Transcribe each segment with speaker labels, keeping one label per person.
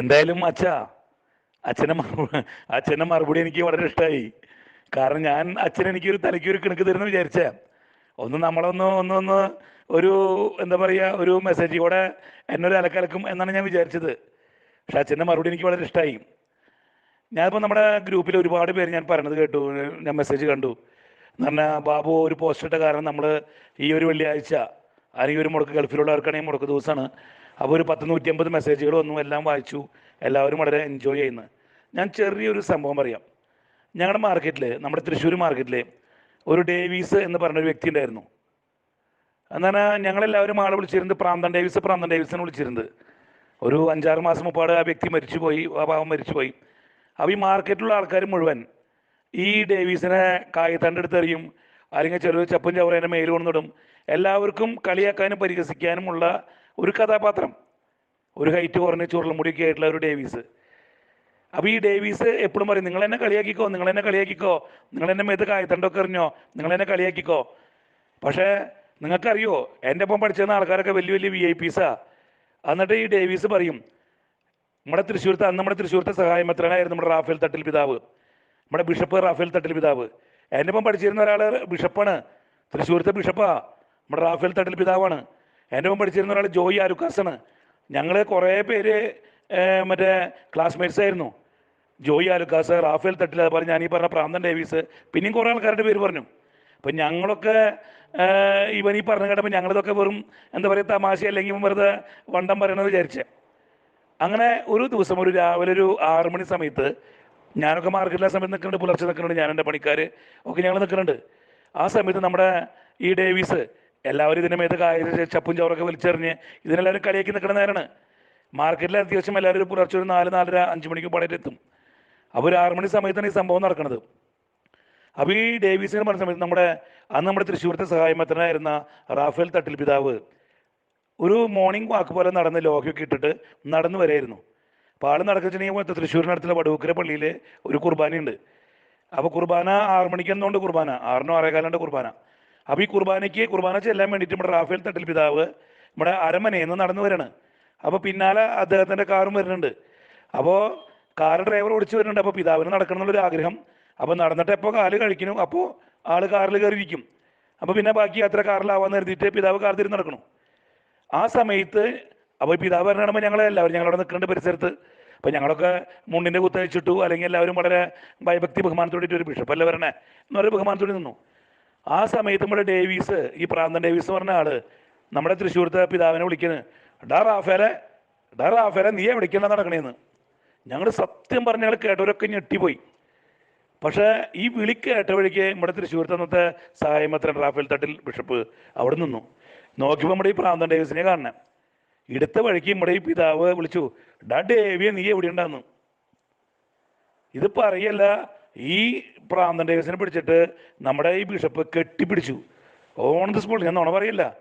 Speaker 1: എന്തായാലും അച്ഛ അച്ഛനെ അച്ഛന്റെ മറുപടി എനിക്ക് വളരെ ഇഷ്ടമായി കാരണം ഞാൻ അച്ഛൻ തലയ്ക്ക് ഒരു കിണക്ക് തരുന്നു വിചാരിച്ച. ഒന്ന് നമ്മളൊന്ന് ഒന്ന് ഒന്ന് ഒരു എന്താ പറയുക ഒരു മെസ്സേജ് കൂടെ എന്നൊരു അലക്കലക്കും എന്നാണ് ഞാൻ വിചാരിച്ചത്. പക്ഷെ അച്ഛന്റെ മറുപടി എനിക്ക് വളരെ ഇഷ്ടമായി ഞാനിപ്പോൾ നമ്മുടെ ഗ്രൂപ്പിൽ ഒരുപാട് പേര് ഞാൻ പറഞ്ഞത് കേട്ടു ഞാൻ മെസ്സേജ് കണ്ടു. എന്ന് പറഞ്ഞാൽ ബാബു ഒരു പോസ്റ്റ് ഇട്ട കാരണം നമ്മൾ ഈ ഒരു വെള്ളിയാഴ്ച അല്ലെങ്കിൽ ഒരു മുടക്ക് ഗൾഫിലുള്ളവർക്കാണെങ്കിൽ മുടക്ക് ദിവസമാണ് അപ്പോൾ ഒരു പത്ത് നൂറ്റി അമ്പത് മെസ്സേജുകൾ വന്നു എല്ലാം വായിച്ചു. എല്ലാവരും വളരെ എൻജോയ് ചെയ്യുന്നു. ഞാൻ ചെറിയൊരു സംഭവം പറയാം. ഞങ്ങളുടെ മാർക്കറ്റിൽ നമ്മുടെ തൃശ്ശൂർ മാർക്കറ്റിൽ ഒരു ഡേവീസ് എന്ന് പറഞ്ഞൊരു വ്യക്തി ഉണ്ടായിരുന്നു. എന്നാൽ ഞങ്ങളെല്ലാവരും ആളെ വിളിച്ചിരുന്നത് പ്രാന്തൻ ഡേവിസ് പ്രാന്തൻ ഡേവിസിനെ വിളിച്ചിരുന്നത്. ഒരു അഞ്ചാറ് മാസം മുപ്പാട് ആ വ്യക്തി മരിച്ചുപോയി ആ പാവം മരിച്ചുപോയി. അപ്പോൾ ഈ മാർക്കറ്റിലുള്ള ആൾക്കാർ മുഴുവൻ ഈ ഡേവീസിനെ കായത്തണ്ട് എടുത്തെറിയും. അല്ലെങ്കിൽ ചെറിയ ചപ്പും ചവറേന്റെ മേൽ കൊണ്ടിടും എല്ലാവർക്കും കളിയാക്കാനും പരിഹസിക്കാനുമുള്ള ഒരു കഥാപാത്രം. ഒരു ഹൈറ്റ് കുറഞ്ഞ ചുരുളമുടിയൊക്കെ ആയിട്ടുള്ള ഒരു ഡേവീസ്. അപ്പോൾ ഈ ഡേവീസ് എപ്പോഴും പറയും നിങ്ങൾ എന്നെ കളിയാക്കിക്കോ നിങ്ങൾ എന്നെ കളിയാക്കിക്കോ നിങ്ങൾ എന്നെ മേത്ത് കായത്തണ്ടൊക്കെ എറിഞ്ഞോ നിങ്ങൾ എന്നെ കളിയാക്കിക്കോ. പക്ഷേ നിങ്ങൾക്കറിയോ എന്റെ ഒപ്പം പഠിച്ചിരുന്ന ആൾക്കാരൊക്കെ വലിയ വലിയ വി ഐ പീസാ എന്നിട്ട് ഈ ഡേവീസ് പറയും നമ്മുടെ തൃശ്ശൂരത്തെ അന്ന് നമ്മുടെ തൃശ്ശൂരത്തെ സഹായമെത്രനായിരുന്നു നമ്മുടെ റാഫേൽ തട്ടിൽ പിതാവ്? നമ്മുടെ ബിഷപ്പ് റാഫേൽ തട്ടിൽ പിതാവ്? എന്റെ ഒപ്പം പഠിച്ചിരുന്ന ഒരാൾ ബിഷപ്പാണ്. തൃശ്ശൂരത്തെ ബിഷപ്പാ. നമ്മുടെ റാഫേൽ തട്ടിൽ പിതാവാണ്. എന്റെ മുമ്പ് പഠിച്ചിരുന്ന ഒരാൾ ജോയി ആലുക്കാസാണ് ഞങ്ങൾ കുറേ പേര് മറ്റേ ക്ലാസ്മേറ്റ്സ് ആയിരുന്നു. ജോയി ആലുക്കാസ് റാഫേൽ തട്ടിൽ അതുപോലെ ഞാൻ ഈ പറഞ്ഞ പ്രാന്തൻ ഡേവീസ് പിന്നെയും കുറേ ആൾക്കാരുടെ പേര് പറഞ്ഞു. അപ്പം ഞങ്ങളൊക്കെ ഇവൻ ഈ പറഞ്ഞു കേട്ടപ്പോൾ ഞങ്ങളിതൊക്കെ വെറും എന്താ പറയുക തമാശ അല്ലെങ്കിൽ വെറുതെ വണ്ടം പറയണമെന്ന് വിചാരിച്ചേ. അങ്ങനെ ഒരു ദിവസം ഒരു രാവിലെ ഒരു ആറു മണി സമയത്ത് ഞാനൊക്കെ മാർക്കറ്റിലെ സമയത്ത് നിൽക്കുന്നുണ്ട് പുലർച്ചെ നിൽക്കുന്നുണ്ട് ഞാൻ എന്റെ പണിക്കാർ ഒക്കെ ഞങ്ങൾ നിൽക്കുന്നുണ്ട്. ആ സമയത്ത് നമ്മുടെ ഈ ഡേവീസ് എല്ലാവരും ഇതിന്റെ മേത്ത് ചപ്പും ചോറൊക്കെ വലിച്ചെറിഞ്ഞ് ഇതിനെല്ലാവരും കളിയാക്കി നിൽക്കുന്ന നേരമാണ് മാർക്കറ്റിൽ അത്യാവശ്യം എല്ലാവരും പുലർച്ചെ ഒരു നാല് നാലര അഞ്ച് മണിക്ക് പടയിട്ട് എത്തും. അപ്പോൾ ഒരു ആറ് മണി സമയത്താണ് ഈ സംഭവം നടക്കുന്നത് അപ്പോൾ ഈ ഡേവീസിനെ പറഞ്ഞ സമയത്ത് നമ്മുടെ അന്ന് നമ്മുടെ തൃശ്ശൂരത്തെ സഹായമെത്തനായിരുന്ന റാഫേൽ തട്ടിൽ പിതാവ് ഒരു മോർണിംഗ് വാക്ക് പോലെ നടന്ന് ലോഹ്യൊക്കെ ഇട്ടിട്ട് നടന്നു വരായിരുന്നു. അപ്പോൾ ആൾ നടക്കുന്നുണ്ടെങ്കിൽ തൃശ്ശൂരിനടുത്തുള്ള വടൂക്കര പള്ളിയിൽ ഒരു കുർബാനയുണ്ട്. അപ്പോൾ കുർബാന ആറ് മണിക്ക് എന്നുകൊണ്ട് കുർബാന? ആറിനോ ആറേകാലുണ്ട് കുർബാന. അപ്പോൾ ഈ കുർബാനയ്ക്ക് കുർബാന ചെല്ലാൻ വേണ്ടിയിട്ട് നമ്മുടെ റാഫേൽ തട്ടിൽ പിതാവ് നമ്മുടെ അരമനയിൽ നിന്ന് നടന്നു വരാണ് അപ്പോൾ പിന്നാലെ അദ്ദേഹത്തിന്റെ കാറും വരുന്നുണ്ട്. അപ്പോൾ കാർ ഡ്രൈവർ ഓടിച്ചു വരുന്നുണ്ട്. അപ്പോൾ പിതാവിന് നടക്കണം എന്നുള്ളൊരു ആഗ്രഹം. അപ്പോൾ നടന്നിട്ട് എപ്പോൾ കാൽ കഴിക്കുന്നു അപ്പോൾ ആൾ കാറിൽ കയറിയിരിക്കും. അപ്പോൾ പിന്നെ ബാക്കി യാത്ര കാറിലാവാന്ന് കരുതിയിട്ട് പിതാവ് കാർ തിരിഞ്ഞ് നടക്കണം. ആ സമയത്ത് അപ്പോൾ പിതാവ് പറഞ്ഞാൽ ഞങ്ങളെ എല്ലാവരും ഞങ്ങളവിടെ നിൽക്കുന്നുണ്ട് പരിസരത്ത്. അപ്പോൾ ഞങ്ങളൊക്കെ മുണ്ണിന്റെ കുത്തഴിച്ചിട്ടു അല്ലെങ്കിൽ എല്ലാവരും വളരെ ഭയഭക്തി ബഹുമാനത്തോടെ ഒരു ബിഷപ്പ് അല്ല വരണേ? എന്നൊരു ബഹുമാനത്തോടെ നിന്നു. ആ സമയത്ത് നമ്മുടെ ഡേവീസ് ഈ പ്രാന്തൻ ഡേവീസ് പറഞ്ഞ ആൾ നമ്മുടെ തൃശ്ശൂരത്തെ പിതാവിനെ വിളിക്കുന്നത് ഡാ റാഫേലെ ഡാ റാഫേലെ നീയെ വിളിക്കണ്ട നടക്കണേന്ന്? ഞങ്ങൾ സത്യം പറഞ്ഞ ഞങ്ങൾ കേട്ടവരൊക്കെ ഞെട്ടിപ്പോയി. പക്ഷേ ഈ വിളി കേട്ടവഴിക്ക് നമ്മുടെ തൃശ്ശൂരത്തെ അന്നത്തെ സഹായമത്രൻ റാഫേൽ തട്ടിൽ ബിഷപ്പ് അവിടെ നിന്നു. നോക്കിയപ്പോൾ നമ്മുടെ ഈ പ്രാന്തൻ ഡേവിസിനെ കാണണം ഇടുത്ത വഴിക്ക് നമ്മുടെ ഈ പിതാവ് വിളിച്ചു ഡാ ഡേവിയെ നീ എവിടെ ഉണ്ടാന്ന് ഇത് പറയല്ല ഈ പ്രാന്തൻ ഡേവിസിനെ പിടിച്ചിട്ട് നമ്മുടെ ഈ ബിഷപ്പ് കെട്ടിപ്പിടിച്ചു. ഓൺ ദി സ്പോട്ട് ഞാൻ നുണ പറയില്ല.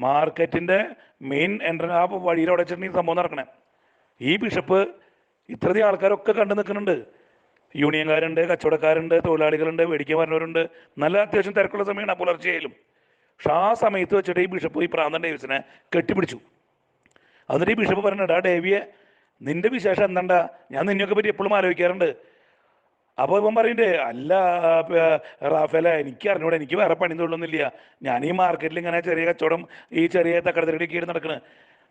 Speaker 1: മാർക്കറ്റിന്റെ മെയിൻ എൻട്രൻ ആ വഴിയിൽ അവിടെ വെച്ചിട്ടുണ്ടെങ്കിൽ സംഭവം നടക്കണേ. ഈ ബിഷപ്പ് ഇത്രയധികം ആൾക്കാരൊക്കെ കണ്ടു നിൽക്കുന്നുണ്ട്. യൂണിയൻകാരുണ്ട് കച്ചവടക്കാരുണ്ട് തൊഴിലാളികളുണ്ട് മേടിക്കാൻ വരുന്നവരുണ്ട് നല്ല അത്യാവശ്യം തിരക്കുള്ള സമയമാണ് പുലർച്ചെയായാലും. പക്ഷെ ആ സമയത്ത് വെച്ചിട്ട് ഈ ബിഷപ്പ് ഈ പ്രാന്തൻ ഡേവിസിനെ കെട്ടിപ്പിടിച്ചു. എന്നിട്ട് ഈ ബിഷപ്പ് പറഞ്ഞിട്ട് ആ ഡേവിയെ നിന്റെ വിശേഷം എന്താണ്ടാ? ഞാൻ നിന്നെയൊക്കെ പറ്റി എപ്പോഴും ആലോചിക്കാറുണ്ട്. അപ്പോൾ ഇവൻ പറയണ്ടേ അല്ല റാഫേല എനിക്ക് അറിഞ്ഞൂടെ എനിക്ക് വേറെ പണി തൊഴിലൊന്നുമില്ല ഞാൻ ഈ മാർക്കറ്റിൽ ഇങ്ങനെ ചെറിയ കച്ചവടം ഈ ചെറിയ തക്കടത്തിലേക്ക് കീഴ് നടക്കണ്.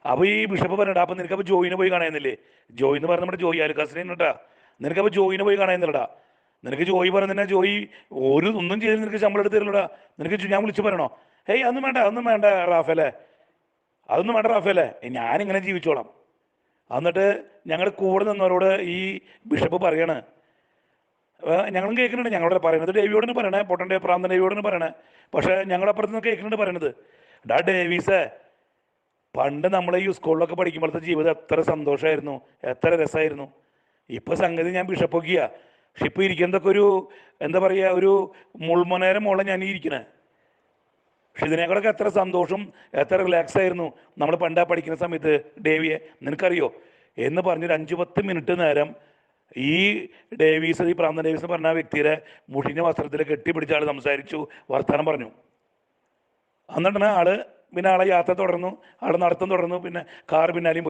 Speaker 1: അപ്പോൾ ഈ ബിഷപ്പ് പറഞ്ഞിട്ട് അപ്പം നിനക്കപ്പോൾ ജോയിനെ പോയി കാണുന്നില്ലേ ജോയി എന്ന് പറഞ്ഞ നമ്മുടെ ജോയി ആലുക്കാസിനെ കേട്ടാ നിനക്കപ്പോൾ ജോയിനെ പോയി കാണുന്നില്ലടാ നിനക്ക് ജോയി പറഞ്ഞാൽ ജോയി ഒരു ഒന്നും ചെയ്ത് നിനക്ക് ശമ്പളം എടുത്ത് തരില്ലടാ. നിനക്ക് ഞാൻ വിളിച്ചു പറയണോ? ഏയ് അതൊന്നും വേണ്ട അതൊന്നും വേണ്ട റാഫേലെ. അതൊന്നും വേണ്ട റാഫേലെ. ഞാനിങ്ങനെ ജീവിച്ചോളാം. എന്നിട്ട് ഞങ്ങളുടെ കൂടെ നിന്നവരോട് ഈ ബിഷപ്പ് പറയാണ് ഞങ്ങളും കേൾക്കുന്നുണ്ട്. ഞങ്ങളോട് പറയുന്നത് ഡേവിയോടിന് പറയണേ. പൊട്ടന്റെ പ്രാന്തൻ ഡേവിയോടിന് പറയണേ. പക്ഷെ ഞങ്ങളപ്പുറത്ത് നിന്ന് കേൾക്കുന്നുണ്ട് പറയണത്. ഡാ ഡേവീസേ പണ്ട് നമ്മൾ ഈ സ്കൂളിലൊക്കെ പഠിക്കുമ്പോഴത്തെ ജീവിതം എത്ര സന്തോഷമായിരുന്നു എത്ര രസമായിരുന്നു. ഇപ്പൊ സംഗതി ഞാൻ ബിഷപ്പൊക്കിയ പക്ഷെ ഇപ്പൊ ഇരിക്കുന്നതൊക്കെ ഒരു എന്താ പറയുക ഒരു മുൾമനേരം മുകളിൽ ഞാൻ ഇരിക്കണേ. പക്ഷെ ഇതിനേക്കാളൊക്കെ എത്ര സന്തോഷം എത്ര റിലാക്സ് ആയിരുന്നു. നമ്മൾ പണ്ടാ പഠിക്കുന്ന സമയത്ത് ഡേവിയെ നിനക്കറിയോ? എന്ന് പറഞ്ഞൊരു അഞ്ചു പത്ത് മിനിറ്റ് നേരം ഈ ഡേവീസ് ഈ പ്രാന്തൻ ഡേവീസ് എന്ന് പറഞ്ഞ വ്യക്തിയുടെ മുഷിഞ്ഞ വസ്ത്രത്തിൽ കെട്ടിപ്പിടിച്ച ആൾ സംസാരിച്ചു വർത്തമാനം പറഞ്ഞു. അന്നിട്ടാണ് ആൾ പിന്നെ ആളെ യാത്ര തുടർന്നു ആൾ നടത്തം തുടർന്നു പിന്നെ കാർ പിന്നാലെയും